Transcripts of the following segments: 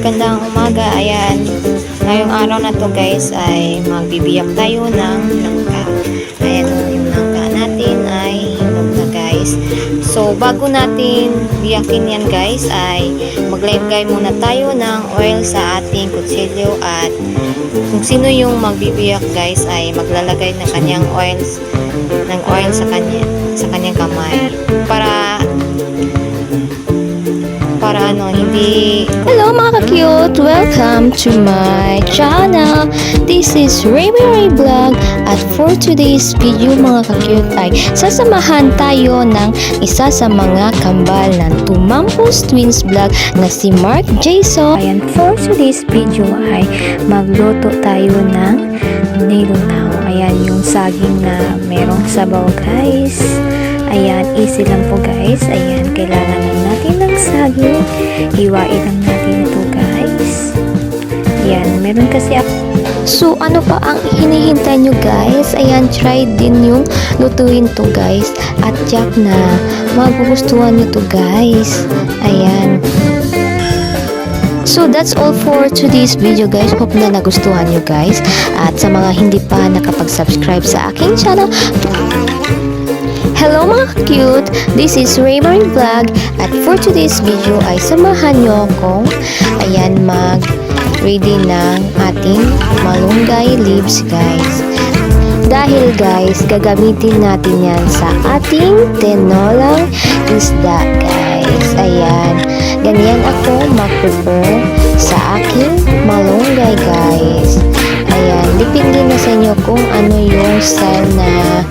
magandang umaga. Ayan, ngayong araw na to guys ay magbibiyak tayo ng langka. Ayan, yung langka natin ay hinog guys. So, bago natin biyakin yan guys ay maglagay muna tayo ng oil sa ating kutsilyo at kung sino yung magbibiyak guys ay maglalagay ng kanyang oils ng oil sa kanya sa kanyang kamay para ano hindi Hello mga ka-cute! Welcome to my channel! This is Rainy Ray Vlog at for today's video mga ka-cute ay sasamahan tayo ng isa sa mga kambal ng Tumampus Twins Vlog na si Mark Jason. Ayan, for today's video ay magluto tayo ng nilunaw. Ayan, yung saging na merong sabaw guys. Ayan, easy lang po guys. Ayan, kailangan lang natin ng saging. Hiwain lang natin ito guys. Ayan, meron kasi ako. So, ano pa ang hinihintay nyo guys? Ayan, try din yung lutuin to guys. At yak na magugustuhan nyo to guys. Ayan. So that's all for today's video guys. Hope na nagustuhan nyo guys. At sa mga hindi pa nakapag-subscribe sa aking channel, Hello mga cute! This is Raymarie Vlog at for today's video ay samahan nyo akong ayan mag ready ng ating malunggay leaves guys. Dahil guys, gagamitin natin yan sa ating tinolang isda guys. Ayan, ganyan ako mag-prepare sa aking malunggay guys. Ayan, depende na sa inyo kung ano yung style na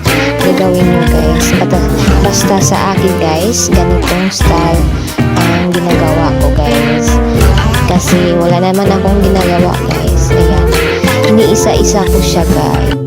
gagawin nyo guys. Basta, basta sa akin guys, ganitong style ang ginagawa ko guys. Kasi wala naman akong ginagawa guys. Ayan, iniisa-isa ko siya guys.